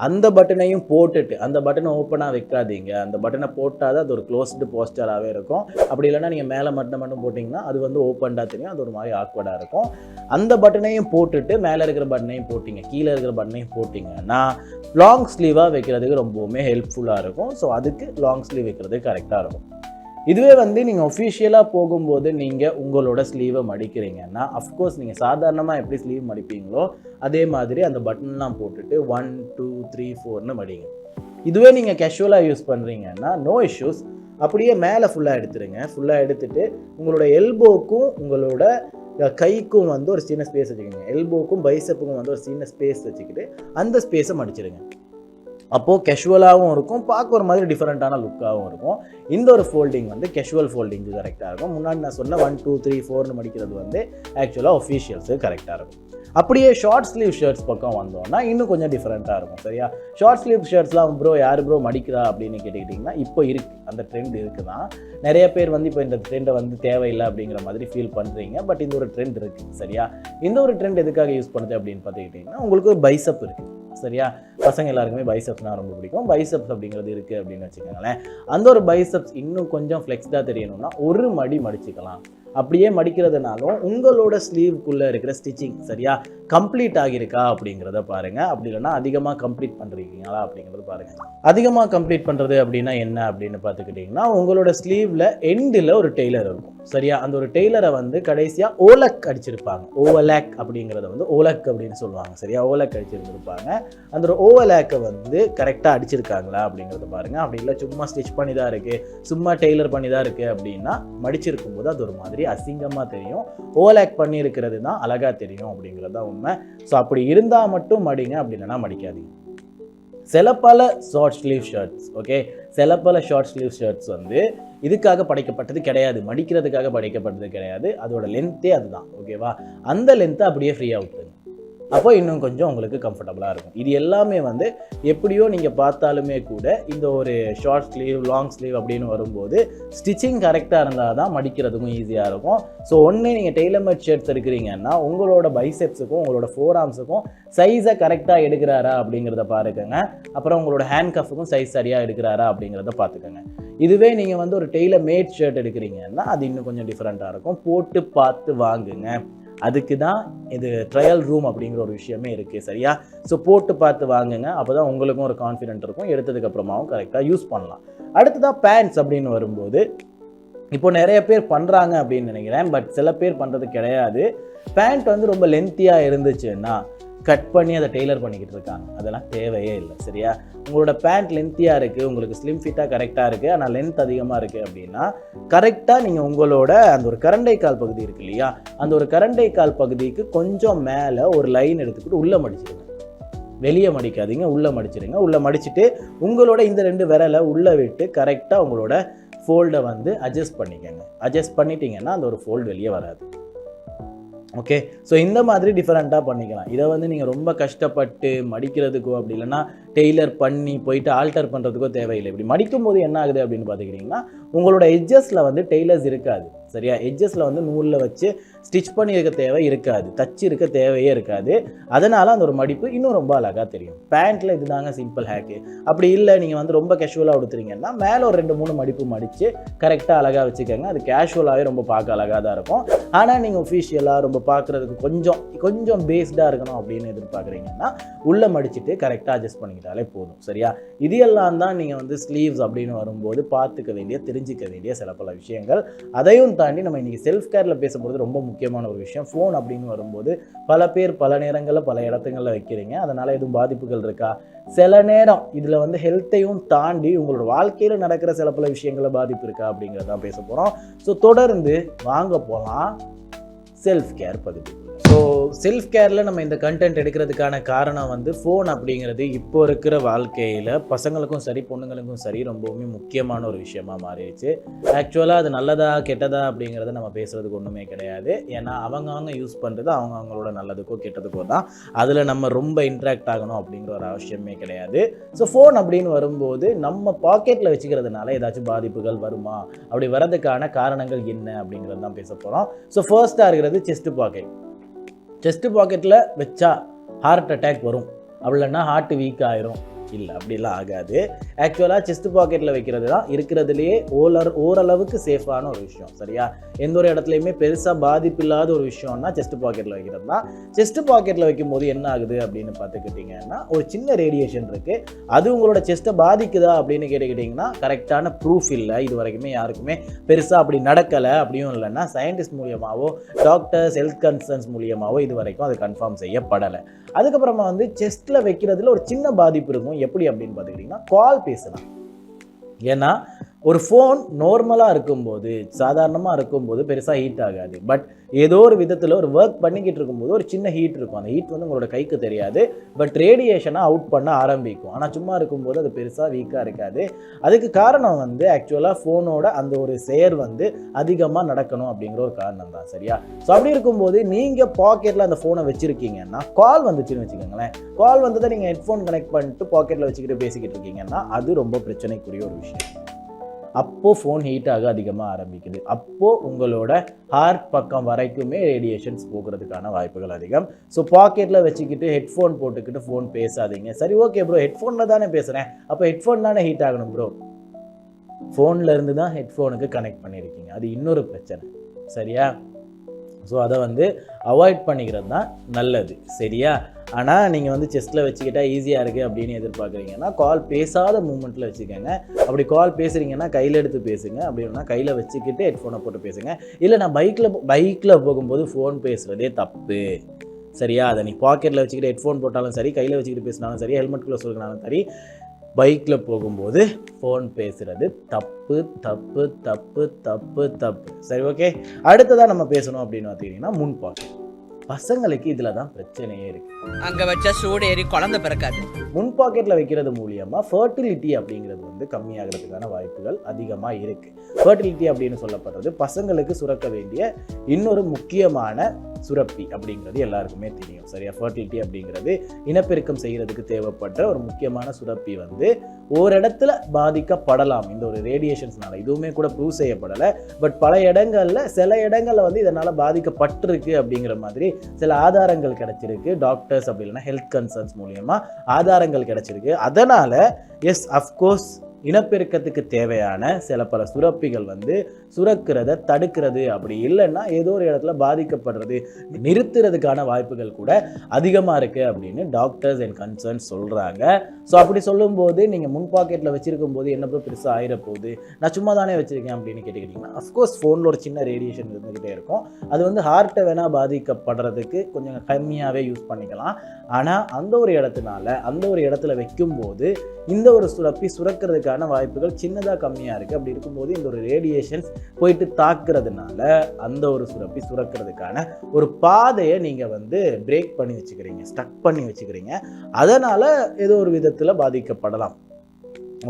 Speaker 1: அந்த பட்டனையும் போட்டுட்டு அந்த பட்டனை ஓப்பனாக வைக்காதீங்க. அந்த பட்டனை போட்டால் தான் அது ஒரு க்ளோஸ்டு போஸ்டராகவே இருக்கும். அப்படி இல்லைன்னா நீங்கள் மேலே மட்டும் மட்டும் போட்டிங்கன்னா அது வந்து ஓப்பன்டாக தெரியும். அது ஒரு மாதிரி ஆக்வர்டாக இருக்கும். அந்த பட்டனையும் போட்டுட்டு மேலே இருக்கிற பட்டனையும் போட்டிங்க கீழே இருக்கிற பட்டனையும் போட்டிங்கன்னா லாங் ஸ்லீவாக வைக்கிறதுக்கு ரொம்பவுமே ஹெல்ப்ஃபுல்லாக இருக்கும். ஸோ அதுக்கு லாங் ஸ்லீவ் வைக்கிறது கரெக்டாக இருக்கும். இதுவே வந்து நீங்கள் ஒஃபிஷியலாக போகும்போது நீங்கள் உங்களோட ஸ்லீவை மடிக்கிறீங்கன்னா அஃப்கோர்ஸ் நீங்கள் சாதாரணமாக எப்படி ஸ்லீவ் மடிப்பீங்களோ அதே மாதிரி அந்த பட்டன்லாம் போட்டுட்டு ஒன் டூ த்ரீ ஃபோர்னு மடிங்க இதுவே நீங்கள் கேஷுவலாக யூஸ் பண்ணுறீங்கன்னா நோ இஷ்யூஸ் அப்படியே மேலே ஃபுல்லாக எடுத்துருங்க. ஃபுல்லாக எடுத்துட்டு உங்களோட எல்போக்கும் உங்களோட கைக்கும் வந்து ஒரு சின்ன ஸ்பேஸ் வச்சுக்கோங்க. எல்போக்கும் பைசப்புக்கும் வந்து ஒரு சின்ன ஸ்பேஸ் வச்சுக்கிட்டு அந்த ஸ்பேஸை மடிச்சிடுங்க அப்போது கெஷுவலாகவும் இருக்கும். பார்க்க ஒரு மாதிரி டிஃப்ரெண்ட்டான லுக்காகவும் இருக்கும். இந்த ஒரு ஃபோல்டிங் வந்து கெஷுவல் ஃபோல்டிங் கரெக்டாக இருக்கும். முன்னாடி நான் சொன்ன ஒன் டூ த்ரீ ஃபோர்னு மடிக்கிறது வந்து ஆக்சுவலாக ஒஃபிஷியல்ஸு கரெக்டாக இருக்கும். அப்படியே ஷார்ட் ஸ்லீவ் ஷர்ட்ஸ் பக்கம் வந்தோம்னா இன்னும் கொஞ்சம் டிஃப்ரெண்ட்டாக இருக்கும் சரியா? ஷார்ட் ஸ்லீவ் ஷர்ட்ஸ்லாம் ப்ரோ யார் ப்ரோ மடிக்கிறா? அப்படின்னு கேட்டுக்கிட்டிங்கன்னா இப்போ இருக்குது அந்த ட்ரெண்ட் இருக்குது? தான் நிறைய பேர் வந்து இப்போ இந்த ட்ரெண்டை வந்து தேவையில்லை அப்படிங்கிற மாதிரி ஃபீல் பண்ணுறீங்க பட் இந்த ஒரு ட்ரெண்ட் இருக்குது சரியா? இந்த ஒரு ட்ரெண்ட் எதுக்காக யூஸ் பண்ணுது அப்படின்னு பார்த்துக்கிட்டிங்கன்னா உங்களுக்கு ஒரு பைசப் இருக்குது சரியா? பசங்க எல்லாருக்குமே பைசப்ஸ்னால் ரொம்ப பிடிக்கும். பைசப்ஸ் அப்படிங்கிறது இருக்குது அப்படின்னு வச்சுக்கோங்களேன். அந்த ஒரு பைசப்ஸ் இன்னும் கொஞ்சம் ஃப்ளெக்ஸ்டாக தெரியணும்னா ஒரு மடி மடிச்சுக்கலாம். அப்படியே மடிக்கிறதுனாலும் உங்களோட ஸ்லீவ்க்குள்ளே இருக்கிற ஸ்டிச்சிங் சரியா? கம்ப்ளீட் ஆகியிருக்கா அப்படிங்கிறத பாருங்க. அப்படி இல்லைனா அதிகமாக கம்ப்ளீட் பண்ணுறீங்களா அப்படிங்கிறத பாருங்கள் அதிகமாக கம்ப்ளீட் பண்ணுறது அப்படின்னா என்ன அப்படின்னு பார்த்துக்கிட்டிங்கன்னா உங்களோட ஸ்லீவில் எண்டில் ஒரு டெய்லர் இருக்கும் சரியா? அந்த ஒரு டெய்லரை வந்து கடைசியாக ஓலக் அடிச்சிருப்பாங்க. ஓவலேக் அப்படிங்கிறத வந்து ஓலக் அப்படின்னு சொல்லுவாங்க சரியா? ஓலக் அடிச்சிருந்துருப்பாங்க. அந்த ஒரு ஓவலேக்கை வந்து கரெக்டாக அடிச்சிருக்காங்களா அப்படிங்கிறத பாருங்கள் அப்படி இல்லை சும்மா ஸ்டிச் பண்ணி தான் இருக்குது சும்மா டெய்லர் பண்ணி தான் இருக்குது அப்படின்னா மடிச்சிருக்கும் போது அது ஒரு மாதிரி அசிங்கமாக தெரியும். ஓலாக் பண்ணியிருக்கிறது தான் அழகாக தெரியும் அப்படிங்கிறது தான் உண்மை. ஸோ அப்படி இருந்தால் மட்டும் மடிங்க அப்படி இல்லைன்னா மடிக்காதீங்க. சில பல ஷார்ட் ஸ்லீவ் ஷர்ட்ஸ் ஓகே சில பல ஷார்ட் ஸ்லீவ் ஷர்ட்ஸ் வந்து இதுக்காக படைக்கப்பட்டது கிடையாது. மடிக்கிறதுக்காக படைக்கப்பட்டது கிடையாது. அதோட லென்த்தே அதுதான் ஓகேவா அந்த லென்த்தை அப்படியே ஃப்ரீயாக விட்டுருங்க. அப்போ இன்னும் கொஞ்சம் உங்களுக்கு கம்ஃபர்டபுளாக இருக்கும். இது எல்லாமே வந்து எப்படியோ நீங்கள் பார்த்தாலுமே கூட இந்த ஒரு ஷார்ட் ஸ்லீவ் லாங் ஸ்லீவ் அப்படின்னு வரும்போது ஸ்டிச்சிங் கரெக்டாக இருந்தால் தான் மடிக்கிறதுக்கும் ஈஸியாக இருக்கும். ஸோ ஒன்று நீங்கள் டெய்லர்மேட் ஷர்ட்ஸ் எடுக்கிறீங்கன்னா உங்களோட பைசெப்ஸுக்கும் உங்களோட ஃபோர் ஆர்ம்ஸுக்கும் சைஸை கரெக்டாக எடுக்கிறாரா அப்படிங்கிறத பாருக்கங்க. அப்புறம் உங்களோட ஹேண்ட் கஃபுக்கும் சைஸ் சரியாக எடுக்கிறாரா அப்படிங்கிறத பார்த்துக்கோங்க இதுவே நீங்கள் வந்து ஒரு டெய்லர் மேட் ஷர்ட் எடுக்கிறீங்கன்னா அது இன்னும் கொஞ்சம் டிஃப்ரெண்ட்டாக இருக்கும். போட்டு பார்த்து வாங்குங்க. அதுக்கு தான் இது ட்ரையல் ரூம் அப்படிங்கிற ஒரு விஷயமே இருக்குது சரியா? ஸோ போட்டு பார்த்து வாங்குங்க. அப்போ தான் உங்களுக்கும் ஒரு கான்ஃபிடென்ட் இருக்கும். எடுத்ததுக்கப்புறமாவும் கரெக்டாக யூஸ் பண்ணலாம். அடுத்ததாக பேண்ட்ஸ் அப்படின்னு வரும்போது இப்போ நிறைய பேர் பண்ணுறாங்க அப்படின்னு நினைக்கிறேன். பட் சில பேர் பண்ணுறது கிடையாது. பேண்ட் வந்து ரொம்ப லென்த்தியாக இருந்துச்சுன்னா கட் பண்ணி அதை டெய்லர் பண்ணிக்கிட்டு இருக்காங்க. அதெல்லாம் தேவையே இல்லை சரியா? உங்களோட பேண்ட் லென்த்தியாக இருக்குது உங்களுக்கு ஸ்லிம் ஃபிட்டாக கரெக்டாக இருக்குது ஆனால் லென்த் அதிகமாக இருக்குது அப்படின்னா கரெக்டாக நீங்கள் உங்களோட அந்த ஒரு கரண்டை கால் பகுதி இருக்கு இல்லையா? அந்த ஒரு கரண்டை கால் பகுதிக்கு கொஞ்சம் மேலே ஒரு லைன் எடுத்துக்கிட்டு உள்ளே மடிச்சிருங்க. வெளியே மடிக்காதீங்க உள்ளே மடிச்சிருங்க. உள்ளே மடிச்சுட்டு உங்களோட இந்த ரெண்டு விரலை உள்ளே விட்டு கரெக்டாக உங்களோட ஃபோல்டை வந்து அட்ஜஸ்ட் பண்ணிக்கோங்க. அட்ஜஸ்ட் பண்ணிட்டீங்கன்னா அந்த ஒரு ஃபோல்டு வெளியே வராது. ஓகே ஸோ இந்த மாதிரி டிஃப்ரெண்ட்டாக பண்ணிக்கலாம். இதை வந்து நீங்கள் ரொம்ப கஷ்டப்பட்டு மடிக்கிறதுக்கோ அப்படி இல்லைன்னா டெய்லர் பண்ணி போயிட்டு ஆல்டர் பண்ணுறதுக்கோ தேவையில்லை. இப்படி மடிக்கும் போது என்ன ஆகுது அப்படின்னு பார்த்துக்கிட்டிங்கன்னா உங்களோட எட்ஜஸில் வந்து டெய்லர்ஸ் இருக்காது. சரியா? எட்ஜஸில் வந்து நூலில் வச்சு ஸ்டிச் பண்ணியிருக்க தேவை இருக்காது. தச்சு இருக்க தேவையே இருக்காது. அதனால் அந்த ஒரு மடிப்பு இன்னும் ரொம்ப அழகாக தெரியும். பேண்ட்டில் இதுதாங்க சிம்பிள் ஹேக்கு அப்படி இல்லை நீங்கள் வந்து ரொம்ப கேஷுவலாக கொடுத்துறீங்கன்னா மேலே ஒரு ரெண்டு மூணு மடிப்பு மடித்து கரெக்டாக அழகாக வச்சுக்கோங்க. அது கேஷுவலாகவே ரொம்ப பார்க்க அழகாக தான் இருக்கும். ஆனால் நீங்கள் ஒஃபிஷியலாக ரொம்ப பார்க்குறதுக்கு கொஞ்சம் கொஞ்சம் பேஸ்டாக இருக்கணும் அப்படின்னு எதிர்பார்க்குறீங்கன்னா உள்ளே மடிச்சுட்டு கரெக்டாக அட்ஜஸ்ட் பண்ணிக்கிட்டாலே போதும். சரியா? இது எல்லாம் தான் நீங்கள் வந்து ஸ்லீவ்ஸ் அப்படின்னு வரும்போது பார்த்துக்க வேண்டிய தெரிஞ்சிக்க வேண்டிய சில பல விஷயங்கள். அதையும் தாண்டி நம்ம இன்றைக்கி செல்ஃப் கேரில் பேசும்போது ரொம்ப முக்கியமான ஒரு விஷயம். ஃபோன் அப்படின்னு வரும்போது பல பேர் பல நேரங்களில் பல இடத்துங்களில் வைக்கிறீங்க. அதனால் எதுவும் பாதிப்புகள் இருக்கா? சில நேரம் இதில் வந்து ஹெல்த்தையும் தாண்டி உங்களோட வாழ்க்கையில் நடக்கிற சில பல விஷயங்களில் பாதிப்பு இருக்கா அப்படிங்கிறதான் பேச போகிறோம் ஸோ தொடர்ந்து வாங்க போகலாம் செல்ஃப் கேர் பதிவு செல்ஃப் கேரில் நம்ம இந்த கண்டென்ட் எடுக்கிறதுக்கான காரணம் வந்து ஃபோன் அப்படிங்கிறது இப்போ இருக்கிற வாழ்க்கையில் பசங்களுக்கும் சரி பொண்ணுங்களுக்கும் சரி ரொம்பவுமே முக்கியமான ஒரு விஷயமா மாறிடுச்சு. ஆக்சுவலாக அது நல்லதா கெட்டதா அப்படிங்கிறத நம்ம பேசுகிறதுக்கு ஒன்றுமே கிடையாது. ஏன்னா அவங்க அவங்க யூஸ் பண்ணுறது அவங்க அவங்களோட நல்லதுக்கோ கெட்டதுக்கோ தான். அதில் நம்ம ரொம்ப இன்ட்ராக்ட் ஆகணும் அப்படிங்கிற ஒரு அவசியமே கிடையாது. ஸோ ஃபோன் அப்படின்னு வரும்போது நம்ம பாக்கெட்டில் வச்சுக்கிறதுனால ஏதாச்சும் பாதிப்புகள் வருமா? அப்படி வரதுக்கான காரணங்கள் என்ன அப்படிங்கிறது தான் பேச போகிறோம் ஸோ ஃபர்ஸ்ட்டாக இருக்கிறது செஸ்ட் பாக்கெட் செஸ்ட்டு பாக்கெட்டில் வச்சா ஹார்ட் அட்டாக் வரும். அப்படின்னா ஹார்ட் வீக் ஆயிரும். இல்லை அப்படிலாம் ஆகாது. ஆக்சுவலாக செஸ்ட் பாக்கெட்டில் வைக்கிறது தான் இருக்கிறதுலையே ஓலர் ஓரளவுக்கு சேஃபான ஒரு விஷயம் சரியா? எந்த ஒரு இடத்துலையுமே பெருசாக பாதிப்பு இல்லாத ஒரு விஷயம்னா செஸ்ட் பாக்கெட்டில் வைக்கிறது தான் செஸ்ட் பாக்கெட்டில் வைக்கும்போது என்ன ஆகுது அப்படின்னு பார்த்துக்கிட்டிங்கன்னா ஒரு சின்ன ரேடியேஷன் இருக்குது அது உங்களோட செஸ்ட்டை பாதிக்குதா அப்படின்னு கேட்டுக்கிட்டிங்கன்னா கரெக்டான ப்ரூஃப் இல்லை. இது வரைக்குமே யாருக்குமே பெருசாக அப்படி நடக்கலை அப்படியும் இல்லைன்னா சயின்டிஸ்ட் மூலியமாகவோ டாக்டர்ஸ் ஹெல்த் கன்சர்ன்ஸ் மூலியமாகவோ இது வரைக்கும் அது கன்ஃபார்ம் செய்யப்படலை. அதுக்கப்புறமா வந்து செஸ்ட்டில் வைக்கிறதுல ஒரு சின்ன பாதிப்பு இருக்கும். எப்படி அப்படின்னு பார்த்துக்கிட்டிங்கன்னா கால் பேசலாம். ஏன்னா ஒரு ஃபோன் நார்மலாக இருக்கும்போது சாதாரணமாக இருக்கும்போது பெருசாக ஹீட் ஆகாது. பட் ஏதோ ஒரு விதத்தில் ஒரு ஒர்க் பண்ணிக்கிட்டு இருக்கும்போது ஒரு சின்ன ஹீட் இருக்கும். அந்த ஹீட் வந்து உங்களோட கைக்கு தெரியாது. பட் ரேடியேஷனை அவுட் பண்ண ஆரம்பிக்கும். ஆனால் சும்மா இருக்கும்போது அது பெருசாக வீக்காக இருக்காது. அதுக்கு காரணம் வந்து ஆக்சுவலாக ஃபோனோட அந்த ஒரு செயர் வந்து அதிகமாக நடக்கணும் அப்படிங்கிற ஒரு காரணம் தான் சரியா? ஸோ அப்படி இருக்கும்போது நீங்கள் பாக்கெட்டில் அந்த ஃபோனை வச்சுருக்கீங்கன்னா கால் வந்துச்சுன்னு வச்சுக்கோங்களேன். கால் வந்ததை நீங்கள் ஹெட்ஃபோன் கனெக்ட் பண்ணிட்டு பாக்கெட்டில் வச்சுக்கிட்டு பேசிக்கிட்டு இருக்கீங்கன்னா அது ரொம்ப பிரச்சனைக்குரிய ஒரு விஷயம். அப்போது ஃபோன் ஹீட் ஆக அதிகமாக ஆரம்பிக்குது. அப்போது உங்களோட ஹார்ட் பக்கம் வரைக்குமே ரேடியேஷன்ஸ் போகிறதுக்கான வாய்ப்புகள் அதிகம். ஸோ பாக்கெட்டில் வச்சுக்கிட்டு ஹெட்ஃபோன் போட்டுக்கிட்டு ஃபோன் பேசாதீங்க. சரி ஓகே ப்ரோ ஹெட்ஃபோனில் தானே பேசுகிறேன் அப்போ ஹெட்ஃபோன் தானே ஹீட் ஆகணும் ப்ரோ ஃபோனில் இருந்து தான் ஹெட்ஃபோனுக்கு கனெக்ட் பண்ணியிருக்கீங்க. அது இன்னொரு பிரச்சனை. சரியா? ஸோ அதை வந்து அவாய்ட் பண்ணிக்கிறது தான் நல்லது. சரியா? ஆனால் நீங்கள் வந்து செஸ்ட்டில் வச்சுக்கிட்டால் ஈஸியாக இருக்குது அப்படின்னு எதிர்பார்க்குறீங்கன்னா கால் பேசாத மூமெண்ட்டில் வச்சுக்கோங்க. அப்படி கால் பேசுகிறீங்கன்னா கையில் எடுத்து பேசுங்க. அப்படின்னா கையில் வச்சுக்கிட்டு ஹெட்ஃபோனை போட்டு பேசுங்க. இல்லை நான் பைக்கில் பைக்கில் போகும்போது ஃபோன் பேசுகிறதே தப்பு. சரியா? அதை நீ பாக்கெட்டில் வச்சுக்கிட்டு ஹெட்ஃபோன் போட்டாலும் சரி கையில் வச்சுக்கிட்டு பேசினாலும் சரி ஹெல்மெட்குள்ளே சொல்லினாலும் சரி பைக்கில் போகும்போது ஃபோன் பேசுகிறது தப்பு தப்பு தப்பு தப்பு தப்பு. சரி ஓகே அடுத்ததாக நம்ம பேசணும் அப்படின்னு பார்த்தீங்கன்னா முன் பாக்கெட் பசங்களுக்கு இதில் தான் பிரச்சனையே இருக்குது
Speaker 2: அங்க வச்சா சூடு ஏறி குழந்தை பிறக்காது.
Speaker 1: முன் பாக்கெட்டில் வைக்கிறது மூலியமாக ஃபர்டிலிட்டி அப்படிங்கிறது வந்து கம்மியாகிறதுக்கான வாய்ப்புகள் அதிகமாக இருக்குது ஃபர்டிலிட்டி அப்படின்னு சொல்லப்படுறது பசங்களுக்கு சுரக்க வேண்டிய இன்னொரு முக்கியமான சுரப்பி அப்படிங்கிறது எல்லாருக்குமே தெரியும். சரியா? ஃபர்டிலிட்டி அப்படிங்கிறது இனப்பெருக்கம் செய்கிறதுக்கு தேவைப்படுற ஒரு முக்கியமான சுரப்பி வந்து ஒரு இடத்துல பாதிக்கப்படலாம். இந்த ஒரு ரேடியேஷன்ஸ்னால இதுவுமே கூட ப்ரூவ் செய்யப்படலை. பட் பல இடங்களில் சில இடங்களில் வந்து இதனால் பாதிக்கப்பட்டிருக்கு அப்படிங்கிற மாதிரி சில ஆதாரங்கள் கிடைச்சிருக்கு. டாக்டர்ஸ் அப்படி இல்லைன்னா ஹெல்த் கன்சர்ன்ஸ் மூலியமாக ஆதாரங்கள் கிடைச்சிருக்கு. அதனால் எஸ் அஃப்கோர்ஸ் இனப்பெருக்கத்துக்கு தேவையான சில பல சுரப்பிகள் வந்து சுரக்கிறத தடுக்கிறது. அப்படி இல்லைன்னா ஏதோ ஒரு இடத்துல பாதிக்கப்படுறது நிறுத்துறதுக்கான வாய்ப்புகள் கூட அதிகமாக இருக்குது அப்படின்னு டாக்டர்ஸ் அண்ட் கன்சர்ன்ஸ் சொல்கிறாங்க ஸோ அப்படி சொல்லும்போது நீங்கள் முன் பாக்கெட்டில் வச்சிருக்கும் போது என்னப்போ பெருசாக ஆயிர போகுது நான் சும்மா தானே வச்சுருக்கேன் அப்படின்னு கேட்டுக்கிட்டிங்கன்னா அஃப்கோர்ஸ் ஃபோனில் ஒரு சின்ன ரேடியேஷன் இருந்துக்கிட்டே இருக்கும். அது வந்து ஹார்ட்டை வேணால் பாதிக்கப்படுறதுக்கு கொஞ்சம் கம்மியாகவே யூஸ் பண்ணிக்கலாம். ஆனால் அந்த ஒரு இடத்துனால அந்த ஒரு இடத்துல வைக்கும்போது இந்த ஒரு சுரப்பி சுரக்கிறதுக்கான வாய்ப்புகள் சின்னதாக கம்மியாக இருக்குது அப்படி இருக்கும்போது இந்த ஒரு ரேடியேஷன்ஸ் போயிட்டு தாக்குறதுனால அந்த ஒரு சுரப்பி சுரக்கிறதுக்கான ஒரு பாதையை நீங்கள் வந்து பிரேக் பண்ணி வச்சுக்கிறீங்க ஸ்டக் பண்ணி வச்சுக்கிறீங்க. அதனால் ஏதோ ஒரு விதத்தில் பாதிக்கப்படலாம்.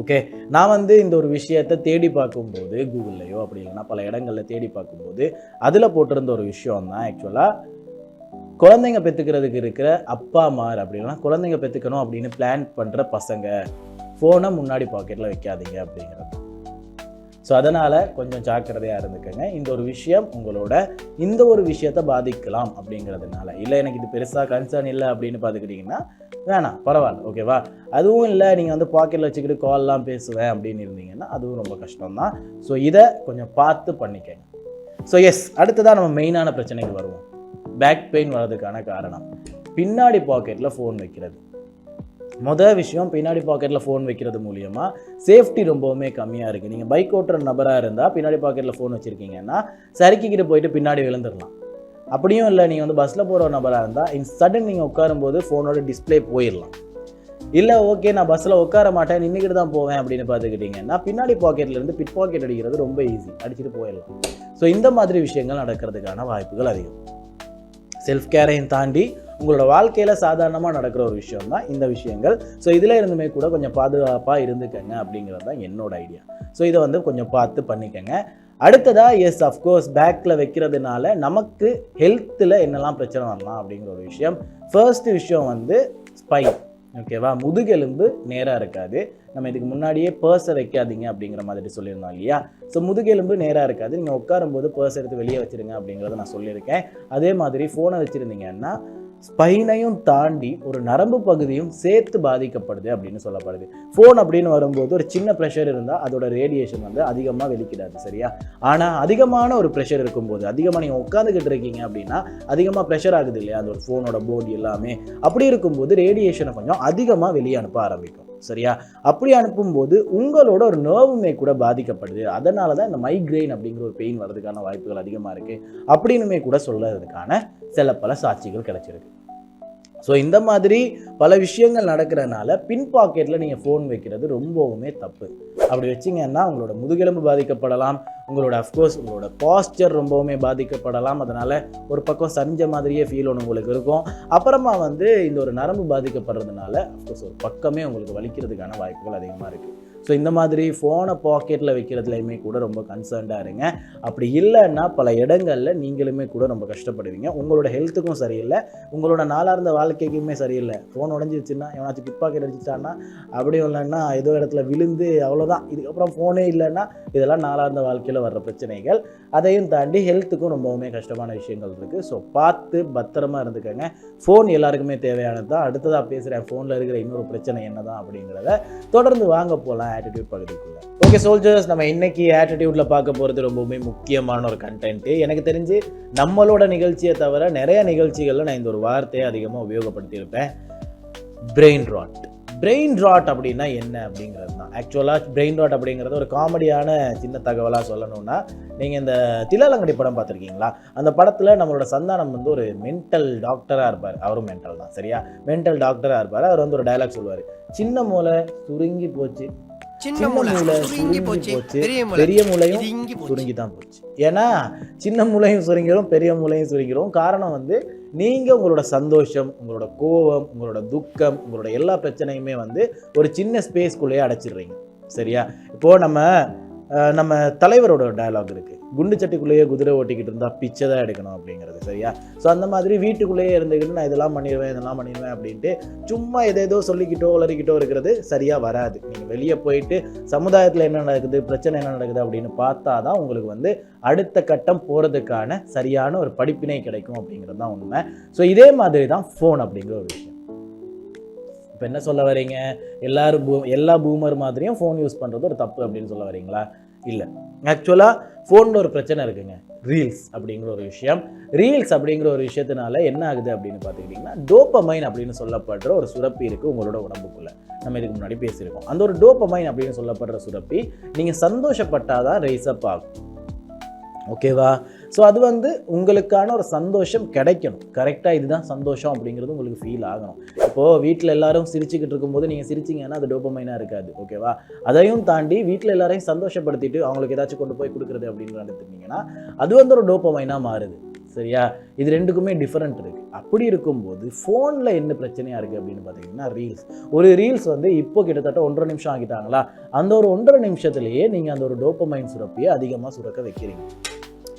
Speaker 1: ஓகே நான் வந்து இந்த ஒரு விஷயத்தை தேடி பார்க்கும்போது கூகுள்லையோ அப்படி இல்லைன்னா பல இடங்களில் தேடி பார்க்கும்போது அதில் போட்டிருந்த ஒரு விஷயம் தான் ஆக்சுவலாக குழந்தைங்க பெற்றுக்கிறதுக்கு இருக்கிற அப்பா அம்மார் அப்படின்னா குழந்தைங்க பெற்றுக்கணும் அப்படின்னு பிளான் பண்ணுற பசங்க. ஃபோனை முன்னாடி பாக்கெட்டில் வைக்காதீங்க அப்படிங்கிறது. ஸோ அதனால் கொஞ்சம் ஜாக்கிரதையாக இருந்துக்கங்க. இந்த ஒரு விஷயம் உங்களோட இந்த ஒரு விஷயத்தை பாதிக்கலாம் அப்படிங்கிறதுனால. இல்லை எனக்கு இது பெருசாக கன்சர்ன் இல்லை அப்படின்னு பார்த்துக்கிட்டிங்கன்னா வேணாம் பரவாயில்ல ஓகேவா அதுவும் இல்லை நீங்கள் வந்து பாக்கெட்டில் வச்சுக்கிட்டு கால்லாம் பேசுவேன் அப்படின்னு இருந்தீங்கன்னா அதுவும் ரொம்ப கஷ்டம்தான். ஸோ இதை கொஞ்சம் பார்த்து பண்ணிக்கங்க. ஸோ எஸ் அடுத்ததாக நம்ம மெயினான பிரச்சனைக்கு வருவோம். பேக் பெயின் வர்றதுக்கான காரணம். பின்னாடி பாக்கெட்டில் ஃபோன் வைக்கிறது. மொதல் விஷயம் பின்னாடி பாக்கெட்டில் ஃபோன் வைக்கிறது மூலியமாக சேஃப்டி ரொம்பவுமே கம்மியாக இருக்குது நீங்கள் பைக் ஓட்டுற நபராக இருந்தால் பின்னாடி பாக்கெட்டில் ஃபோன் வச்சுருக்கீங்கன்னா சறுக்கிக்கிட்டு போயிட்டு பின்னாடி விழுந்துடலாம். அப்படியும் இல்லை நீங்கள் வந்து பஸ்ஸில் போகிற நபராக இருந்தால் இன் சடன் நீங்கள் உட்காரும்போது ஃபோனோட டிஸ்ப்ளே போயிடலாம். இல்லை ஓகே நான் பஸ்ஸில் உட்கார மாட்டேன் நின்றுக்கிட்டு தான் போவேன் அப்படின்னு பார்த்துக்கிட்டிங்கன்னா பின்னாடி பாக்கெட்லேருந்து பிட் பாக்கெட் அடிக்கிறது ரொம்ப ஈஸி அடிச்சுட்டு போயிடலாம். ஸோ இந்த மாதிரி விஷயங்கள் நடக்கிறதுக்கான வாய்ப்புகள் அதிகம். செல்ஃப் கேரையும் தாண்டி உங்களோட வாழ்க்கையில் சாதாரணமாக நடக்கிற ஒரு விஷயம் தான் இந்த விஷயங்கள். ஸோ இதில் இருந்துமே கூட கொஞ்சம் பாதுகாப்பாக இருந்துக்கங்க அப்படிங்கிறது தான் என்னோட ஐடியா ஸோ இதை வந்து கொஞ்சம் பார்த்து பண்ணிக்கங்க. அடுத்ததாக எஸ் அஃப்கோர்ஸ் பேக்கில் வைக்கிறதுனால நமக்கு ஹெல்த்தில் என்னெல்லாம் பிரச்சனை வரலாம் அப்படிங்கிற ஒரு விஷயம். ஃபர்ஸ்ட் விஷயம் வந்து ஸ்பைன் ஓகேவா முதுகெலும்பு நேராக இருக்காது. நம்ம இதுக்கு முன்னாடியே பர்ஸை வைக்காதீங்க அப்படிங்கிற மாதிரி சொல்லியிருந்தோம் இல்லையா? ஸோ முதுகெலும்பு நேராக இருக்காது. நீங்கள் உட்காரும்போது பர்ஸ் எடுத்து வெளியே வச்சுருங்க அப்படிங்கிறத நான் சொல்லியிருக்கேன். அதே மாதிரி ஃபோனை வச்சுருந்தீங்கன்னா ஸ்பைனையும் தாண்டி ஒரு நரம்பு பகுதியும் சேர்த்து பாதிக்கப்படுது அப்படின்னு சொல்லப்படுது. ஃபோன் அப்படின்னு வரும்போது ஒரு சின்ன ப்ரெஷர் இருந்தால் அதோட ரேடியேஷன் வந்து அதிகமாக வெளிக்கிடாது சரியா? ஆனால் அதிகமான ஒரு ப்ரெஷர் இருக்கும்போது அதிகமாக நீங்கள் உட்காந்துக்கிட்டு இருக்கீங்க அப்படின்னா அதிகமாக ப்ரெஷர் ஆகுது இல்லையா? அந்த ஒரு ஃபோனோட போர்டு எல்லாமே. அப்படி இருக்கும்போது ரேடியேஷனை கொஞ்சம் அதிகமாக வெளியே அனுப்ப ஆரம்பிக்கும். சரியா? அப்படி அனுப்பும்போது உங்களோட ஒரு நர்வுமே கூட பாதிக்கப்படுது. அதனால தான் இந்த மைக்ரெயின் அப்படிங்கிற ஒரு பெயின் வர்றதுக்கான வாய்ப்புகள் அதிகமாக இருக்குது அப்படின்னுமே கூட சொல்றதுக்கான சில பல சாட்சிகள் கிடைச்சிருக்கு. ஸோ இந்த மாதிரி பல விஷயங்கள் நடக்கிறனால பின் பாக்கெட்டில் நீங்கள் ஃபோன் வைக்கிறது ரொம்பவுமே தப்பு. அப்படி வச்சிங்கன்னா உங்களோட முதுகெலும்பு பாதிக்கப்படலாம். உங்களோட அஃப்கோர்ஸ் உங்களோட பாஸ்டர் ரொம்பவுமே பாதிக்கப்படலாம். அதனால் ஒரு பக்கம் சரிஞ்ச மாதிரியே ஃபீல் ஒன்று உங்களுக்கு இருக்கும். அப்புறமா வந்து இந்த ஒரு நரம்பு பாதிக்கப்படுறதுனால அஃப்கோர்ஸ் ஒரு பக்கமே உங்களுக்கு வலிக்கிறதுக்கான வாய்ப்புகள் அதிகமாக இருக்குது ஸோ இந்த மாதிரி ஃபோனை பாக்கெட்டில் வைக்கிறதுலையுமே கூட ரொம்ப கன்சர்ன்டாக இருங்க. அப்படி இல்லைன்னா பல இடங்களில் நீங்களுமே கூட ரொம்ப கஷ்டப்படுவீங்க. உங்களோட ஹெல்த்துக்கும் சரியில்லை. உங்களோட நாளார்ந்த வாழ்க்கைக்குமே சரியில்லை. ஃபோன் உடஞ்சிருச்சுன்னா எவனாச்சும் பிட் பாக்கெட் அடிச்சிட்டான்னா அப்படியும் இல்லைன்னா ஏதோ இடத்துல விழுந்து அவ்வளோதான் இதுக்கப்புறம் ஃபோனே இல்லைன்னா இதெல்லாம் நாளார்ந்த வாழ்க்கையில் வர்ற பிரச்சனைகள். அதையும் தாண்டி ஹெல்த்துக்கும் ரொம்பவுமே கஷ்டமான விஷயங்கள் இருக்குது ஸோ பார்த்து பத்திரமா இருந்துக்கங்க. ஃபோன் எல்லாருக்குமே தேவையானது தான். அடுத்ததாக பேசுகிறேன் ஃபோனில் இருக்கிற இன்னொரு பிரச்சனை என்ன தான் அப்படிங்கிறத தொடர்ந்து வாங்க போகலாம் ஆட்டிடியூட் பகுதிக்குள்ள. ஓகே சோல்ஜர்ஸ் நம்ம இன்னைக்கு ஆட்டிடியூட்ல பார்க்க போகிறது ரொம்பவுமே முக்கியமான ஒரு கண்டென்ட் எனக்கு தெரிஞ்சு நம்மளோட நிகழ்ச்சியை தவிர நிறைய நிகழ்ச்சிகளில் நான் இந்த ஒரு வார்த்தையை அதிகமாக உபயோகப்படுத்தியிருப்பேன். பிரெயின் ராட் பிரெயின் ராட் அப்படின்னா என்ன அப்படிங்கிறது தான். ஆக்சுவலாக பிரெயின் ராட் அப்படிங்கிறது ஒரு காமெடியான சின்ன தகவலாக சொல்லணும்னா நீங்கள் இந்த திலாலங்கடி படம் பார்த்துருக்கீங்களா? அந்த படத்தில் நம்மளோட சந்தானம் வந்து ஒரு மென்டல் டாக்டராக இருப்பார். அவரும் மென்டல் தான் சரியா? மென்டல் டாக்டராக இருப்பார். அவர் வந்து ஒரு டைலாக் சொல்லுவார். சின்ன மூளை சுருங்கி போச்சு.
Speaker 3: சின்ன மூளை. சுருங்கி போச்சு. பெரிய மூளை.
Speaker 1: பெரிய மூளையும் சுருங்கி தான் போச்சு. ஏன்னா சின்ன மூளையும் சுருங்கிரும் பெரிய மூளையும் சுருங்கிரும். காரணம் வந்து நீங்கள் உங்களோட சந்தோஷம் உங்களோட கோபம் உங்களோட துக்கம் உங்களோட எல்லா பிரச்சனையுமே வந்து ஒரு சின்ன ஸ்பேஸ்க்குள்ளேயே அடைச்சிடுறீங்க. சரியா? இப்போது நம்ம நம்ம தலைவரோட டயலாக் இருக்குது குண்டு சட்டிக்குள்ளேயே குதிரை ஓட்டிக்கிட்டு இருந்தால் பிச்சை தான் எடுக்கணும் அப்படிங்கிறது சரியா? ஸோ அந்த மாதிரி வீட்டுக்குள்ளேயே இருந்துக்கிட்டு நான் இதெல்லாம் பண்ணிடுவேன் இதெல்லாம் பண்ணிடுவேன் அப்படின்ட்டு சும்மா எதேதோ சொல்லிக்கிட்டோ உளறிக்கிட்டோ இருக்கிறது சரியாக வராது. நீங்கள் வெளியே போயிட்டு சமுதாயத்தில் என்ன நடக்குது பிரச்சனை என்ன நடக்குது அப்படின்னு பார்த்தா தான் உங்களுக்கு வந்து அடுத்த கட்டம் போகிறதுக்கான சரியான ஒரு படிப்பினை கிடைக்கும் அப்படிங்கிறது தான் உண்மை. ஸோ இதே மாதிரி தான் ஃபோன் அப்படிங்கிற ஒரு விஷயம். இப்போ என்ன சொல்ல வரீங்க? எல்லாரும் பூ எல்லா பூமர் மாதிரியும் ஃபோன் யூஸ் பண்ணுறது ஒரு தப்பு அப்படின்னு சொல்ல வரீங்களா? இல்லை. ஆக்சுவலாக ஃபோனில் ஒரு பிரச்சனை இருக்குங்க. ரீல்ஸ் அப்படிங்கிற ஒரு விஷயம். ரீல்ஸ் அப்படிங்கிற ஒரு விஷயத்தினால என்ன ஆகுது அப்படின்னு பார்த்துக்கிட்டிங்கன்னா டோப்பமைன் அப்படின்னு சொல்லப்படுற ஒரு சுரப்பி இருக்குது உங்களோட உடம்புக்குள்ளே. நம்ம இதுக்கு முன்னாடி பேசியிருக்கோம். அந்த ஒரு டோப்பமைன் அப்படின்னு சொல்லப்படுற சுரப்பி நீங்கள் சந்தோஷப்பட்டாதான் ரைஸ் அப் ஆகும். ஓகேவா ஸோ அது வந்து உங்களுக்கான ஒரு சந்தோஷம் கிடைக்கணும். கரெக்டாக இதுதான் சந்தோஷம் அப்படிங்கிறது உங்களுக்கு ஃபீல் ஆகணும். இப்போது வீட்டில் எல்லாரும் சிரிச்சுக்கிட்டு இருக்கும்போது நீங்கள் சிரிச்சிங்கன்னா அது டோப்பமைனாக இருக்காது. ஓகேவா அதையும் தாண்டி வீட்டில் எல்லாரையும் சந்தோஷப்படுத்திட்டு அவங்களுக்கு ஏதாச்சும் கொண்டு போய் கொடுக்குறது அப்படின்னு எடுத்துக்கிட்டிங்கன்னா அது வந்து ஒரு டோப்பமைனாக மாறுது. சரியா? இது ரெண்டுக்குமே டிஃப்ரெண்ட் இருக்குது அப்படி இருக்கும்போது ஃபோனில் என்ன பிரச்சனையாக இருக்குது அப்படின்னு பார்த்தீங்கன்னா ரீல்ஸ் ஒரு ரீல்ஸ் வந்து இப்போ கிட்டத்தட்ட ஒன்றரை நிமிஷம் ஆகிட்டாங்களா? அந்த ஒரு ஒன்றரை நிமிஷத்துலேயே நீங்கள் அந்த ஒரு டோப்பமைன் சுரப்பியை அதிகமாக சுரக்க வைக்கிறீங்க.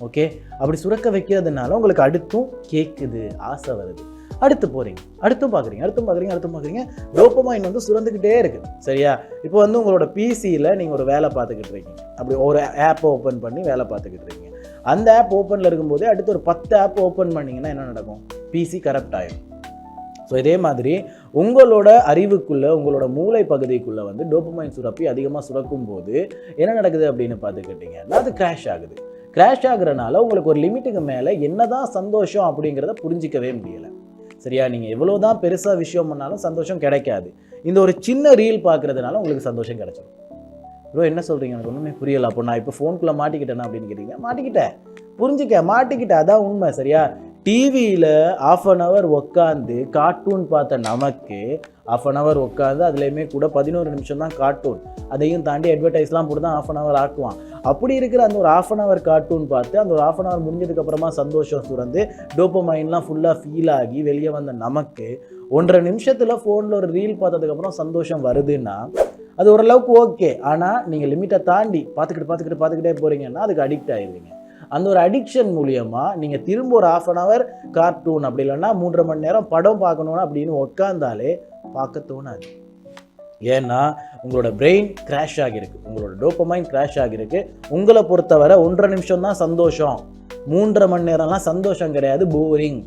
Speaker 1: ஓகே அப்படி சுரக்க வைக்கிறதுனால உங்களுக்கு அடுத்தும் கேட்குது ஆசை வருது. அடுத்து போகிறீங்க அடுத்தும் பார்க்குறீங்க அடுத்தும் பார்க்குறீங்க அடுத்தும் பார்க்குறீங்க டோப்பமைன் வந்து சுரந்துக்கிட்டே இருக்குது சரியா? இப்போ வந்து உங்களோட பிசியில் நீங்கள் ஒரு வேலை பார்த்துக்கிட்டு இருக்கீங்க. அப்படி ஒரு ஆப்பை ஓப்பன் பண்ணி வேலை பார்த்துக்கிட்டு இருக்கீங்க. அந்த ஆப் ஓப்பனில் இருக்கும்போதே அடுத்து ஒரு பத்து ஆப் ஓப்பன் பண்ணிங்கன்னா என்ன நடக்கும்? பிசி கரப்ட் ஆயிடும் ஸோ இதே மாதிரி உங்களோட அறிவுக்குள்ளே உங்களோட மூளை பகுதிக்குள்ளே வந்து டோப்பமைன் சுரப்பி அதிகமாக சுரக்கும் போது என்ன நடக்குது அப்படின்னு பார்த்துக்கிட்டிங்கன்னா அது கிராஷ் ஆகுது. கிராஷ் ஆகுறனால உங்களுக்கு ஒரு லிமிட்டுக்கு மேலே என்னதான் சந்தோஷம் அப்படிங்கிறத புரிஞ்சிக்கவே முடியலை. சரியா? நீங்கள் எவ்வளோ தான் பெருசாக விஷயம் பண்ணாலும் சந்தோஷம் கிடைக்காது. இந்த ஒரு சின்ன ரீல் பார்க்குறதுனால உங்களுக்கு சந்தோஷம் கிடைச்சிடும் ப்ரோ என்ன சொல்கிறீங்க எனக்கு ஒன்றுமே புரியல. அப்போ நான் இப்போ ஃபோனுக்குள்ளே மாட்டிக்கிட்டேனா அப்படின்னு கேட்டீங்க. மாட்டிக்கிட்டேன். புரிஞ்சுக்க மாட்டிக்கிட்டேன். அதான் உண்மை. சரியா? டிவியில் ஆஃப் அன் ஹவர் உட்காந்து கார்ட்டூன் பார்த்த நமக்கு ஆஃப் அன் ஹவர் உட்காந்து அதுலேயுமே கூட பதினோரு நிமிஷம் தான் கார்ட்டூன் அதையும் தாண்டி அட்வர்டைஸ்லாம் போட்டு தான் ஆஃப் அன் ஹவர் ஆக்குவான். அப்படி இருக்கிற அந்த ஒரு ஆஃப் அன் ஹவர் கார்ட்டூன் பார்த்து அந்த ஒரு ஆஃப் அன் ஹவர் முடிஞ்சதுக்கப்புறமா சந்தோஷம் சுரந்து டோப்பமைன்லாம் ஃபுல்லாக ஃபீல் ஆகி வெளியே வந்த நமக்கு ஒன்றரை நிமிஷத்தில் ஃபோனில் ஒரு ரீல் பார்த்ததுக்கப்புறம் சந்தோஷம் வருதுன்னா அது ஓரளவுக்கு ஓகே ஆனால் நீங்கள் லிமிட்டை தாண்டி பார்த்துக்கிட்டு பார்த்துக்கிட்டு பார்த்துக்கிட்டே போகிறீங்கன்னா அதுக்கு அடிக்ட் ஆயிடுவீங்க அந்த ஒரு அடிக்ஷன் மூலியமாக நீங்கள் திரும்ப ஒரு ஆஃப் அன் ஹவர் கார்ட்டூன் அப்படி இல்லைன்னா மூன்றரை மணி நேரம் படம் பார்க்கணும் அப்படின்னு உட்காந்தாலே பார்க்க தோணாது. ஏன்னா உங்களோட பிரெயின் கிராஷ் ஆகியிருக்கு. உங்களோட டோப்பமைன் கிராஷ் ஆகியிருக்கு. உங்களை பொறுத்தவரை ஒன்றரை நிமிஷம் தான் சந்தோஷம். மூன்றரை மணி நேரம்லாம் சந்தோஷம் கிடையாது போரிங்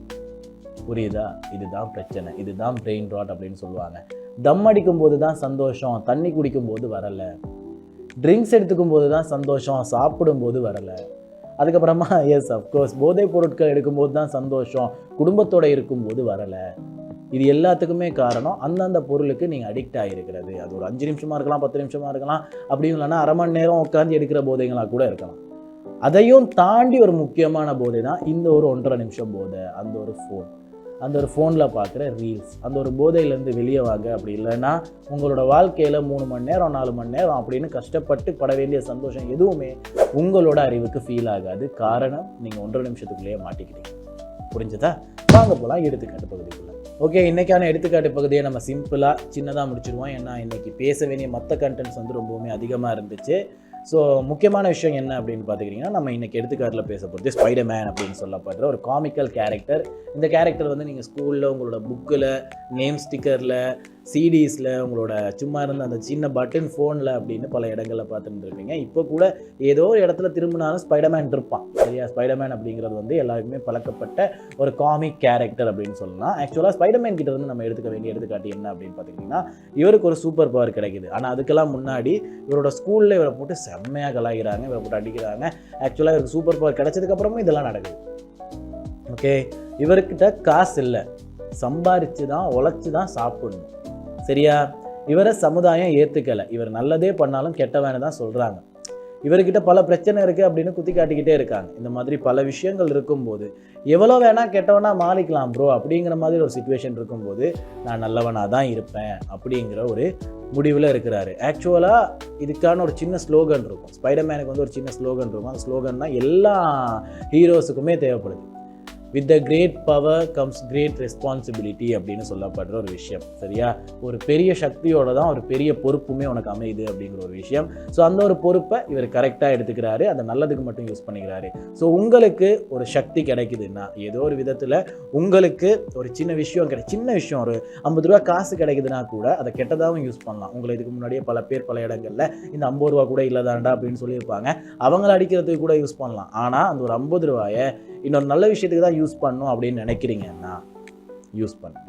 Speaker 1: புரியுதா? இதுதான் பிரச்சனை. இதுதான் பிரெயின் ராட் அப்படின்னு சொல்லுவாங்க. தம் அடிக்கும் போது தான் சந்தோஷம் தண்ணி குடிக்கும் போது வரலை. ட்ரிங்க்ஸ் எடுத்துக்கும் போது தான் சந்தோஷம் சாப்பிடும்போது வரலை. அதுக்கப்புறமா எஸ் அஃப்கோர்ஸ் போதைப் பொருட்கள் எடுக்கும்போது தான் சந்தோஷம். குடும்பத்தோட இருக்கும்போது வரலை. இது எல்லாத்துக்குமே காரணம் அந்தந்த பொருளுக்கு நீங்கள் அடிக்ட் ஆகிருக்கிறது அது ஒரு அஞ்சு நிமிஷமாக இருக்கலாம் பத்து நிமிஷமாக இருக்கலாம் அப்படியும் இல்லைன்னா அரை மணி நேரம் உட்காந்து எடுக்கிற போதைகளாக கூட இருக்கலாம். அதையும் தாண்டி ஒரு முக்கியமான போதை தான் இந்த ஒரு ஒன்றரை நிமிஷம் போதை அந்த ஒரு ஃபோன் அந்த ஒரு ஃபோனில் பார்க்குற ரீல்ஸ் அந்த ஒரு போதையிலேருந்து வெளியே வாங்க அப்படி இல்லைன்னா உங்களோட வாழ்க்கையில் மூணு மணி நேரம் நாலு மணி நேரம் அப்படின்னு கஷ்டப்பட்டு பட வேண்டிய சந்தோஷம் எதுவுமே உங்களோட அறிவுக்கு ஃபீல் ஆகாது. காரணம் நீங்கள் ஒன்றரை நிமிஷத்துக்குள்ளேயே மாட்டிக்கிட்டீங்க. புரிஞ்சுதா? வாங்க போகலாம் எடுத்துக்காட்டு பகுதிக்குள்ள. ஓகே இன்றைக்கான எடுத்துக்காட்டு பகுதியை நம்ம சிம்பிளாக சின்னதாக முடிச்சிருவோம். ஏன்னா இன்றைக்கி பேச வேண்டிய மற்ற கண்டென்ட்ஸ் வந்து ரொம்பவுமே அதிகமாக இருந்துச்சு. ஸோ முக்கியமான விஷயம் என்ன அப்படின்னு பார்த்துக்கிட்டிங்கன்னா நம்ம இன்றைக்கி எடுத்துக்காட்டில் பேச போகிறது ஸ்பைடர்மேன் அப்படின்னு சொல்லப்படுற ஒரு காமிக்கல் கேரக்டர் இந்த கேரக்டர் வந்து நீங்கள் ஸ்கூலில் உங்களோட புக்கில் நேம் ஸ்டிக்கரில் சிடிஸில் உங்களோட சும்மா இருந்த அந்த சின்ன பட்டன் ஃபோனில் அப்படின்னு பல இடங்களில் பார்த்துட்டு இருப்பீங்க. இப்போ கூட ஏதோ ஒரு இடத்துல திரும்பினாலும் ஸ்பைடர்மேன் இருப்பான். சரியா? ஸ்பைடர்மேன் அப்படிங்கிறது வந்து எல்லாருக்குமே பழக்கப்பட்ட ஒரு காமிக் கேரக்டர் அப்படின்னு சொல்லலாம். ஆக்சுவலாக ஸ்பைடர்மேன் கிட்ட இருந்து நம்ம எடுத்துக்க வேண்டிய எடுத்துக்காட்டு என்ன அப்படின்னு பார்த்துக்கிட்டிங்கன்னா இவருக்கு ஒரு சூப்பர் பவர் கிடைக்குது. ஆனால் அதுக்கெல்லாம் முன்னாடி இவரோட ஸ்கூலில் இவரை போட்டு செம்மையாக கலாகிறாங்க இவரை போட்டு அடிக்கிறாங்க. ஆக்சுவலாக இவருக்கு சூப்பர் பவர் கிடைச்சதுக்கப்புறமும் இதெல்லாம் நடக்குது. ஓகே இவர்கிட்ட காசு இல்லை. சம்பாரித்து தான் உழைச்சி தான் சாப்பிடணும். சரியா? இவரை சமுதாயம் ஏற்றுக்கலை இவர் நல்லதே பண்ணாலும் கெட்டவன்னு தான் சொல்கிறாங்க இவர்கிட்ட பல பிரச்சனை இருக்குது அப்படின்னு குத்தி காட்டிக்கிட்டே இருக்காங்க. இந்த மாதிரி பல விஷயங்கள் இருக்கும்போது எவ்வளோ வேணால் கெட்டவனா மாறிக்கலாம் ப்ரோ அப்படிங்கிற மாதிரி ஒரு சுச்சுவேஷன் இருக்கும்போது நான் நல்லவனாக தான் இருப்பேன் அப்படிங்கிற ஒரு முடிவில் இருக்கிறாரு. ஆக்சுவலாக இதுக்கான ஒரு சின்ன ஸ்லோகன் இருக்கும். ஸ்பைடர்மேனுக்கு வந்து ஒரு சின்ன ஸ்லோகன் இருக்கும். அந்த ஸ்லோகன் தான் எல்லா ஹீரோஸுக்குமே தேவைப்படுது. With the great power comes great responsibility அப்படின்னு சொல்லப்படுற ஒரு விஷயம் சரியா? ஒரு பெரிய சக்தியோட தான் ஒரு பெரிய பொறுப்புமே உனக்கு அமையுது அப்படிங்கிற ஒரு விஷயம். ஸோ அந்த ஒரு பொறுப்பை இவர் கரெக்டாக எடுத்துக்கிறாரு. அதை நல்லதுக்கு மட்டும் யூஸ் பண்ணிக்கிறாரு. ஸோ உங்களுக்கு ஒரு சக்தி கிடைக்குதுன்னா ஏதோ ஒரு விதத்தில் உங்களுக்கு ஒரு சின்ன விஷயம் கிடை சின்ன விஷயம் ஒரு ஐம்பது ரூபா காசு கிடைக்குதுன்னா கூட அதை கெட்டதாகவும் யூஸ் பண்ணலாம். உங்களை இதுக்கு முன்னாடியே பல பேர் பல இடங்களில் இந்த ஐம்பது ரூபா கூட இல்லதாண்டா அப்படின்னு சொல்லியிருப்பாங்க. அவங்கள அடிக்கிறதுக்கு கூட யூஸ் பண்ணலாம். ஆனால் அந்த ஒரு ஐம்பது ரூபாயை இன்னொரு நல்ல விஷயத்துக்கு தான் யூஸ் பண்ணணும் அப்படின்னு நினைக்கிறீங்கன்னா யூஸ் பண்ணு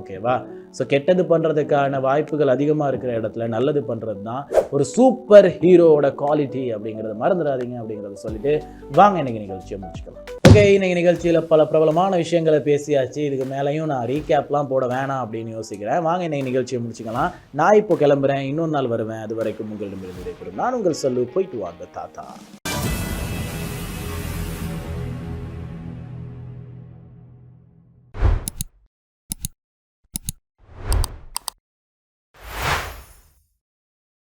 Speaker 1: ஓகேவா ஸோ கெட்டது பண்ணுறதுக்கான வாய்ப்புகள் அதிகமாக இருக்கிற இடத்துல நல்லது பண்ணுறது தான் ஒரு சூப்பர் ஹீரோவோட குவாலிட்டி அப்படிங்கிறத மறந்துடாதீங்க அப்படிங்கிறத சொல்லிட்டு வாங்க இன்னைக்கு நிகழ்ச்சியை முடிச்சுக்கலாம். ஓகே இன்னைக்கு நிகழ்ச்சியில் பல பிரபலமான விஷயங்களை பேசியாச்சு. இதுக்கு மேலேயும் நான் ரீகேப்லாம் போட வேணாம் அப்படின்னு யோசிக்கிறேன். வாங்க இன்னைக்கு நிகழ்ச்சியை முடிச்சுக்கலாம். நான் இப்போ கிளம்புறேன். இன்னொரு நாள் வருவேன். அது வரைக்கும் உங்களிடமிருந்து விடைபெறும். நான் உங்கள் சொல்லு போயிட்டு வாங்க தாத்தா.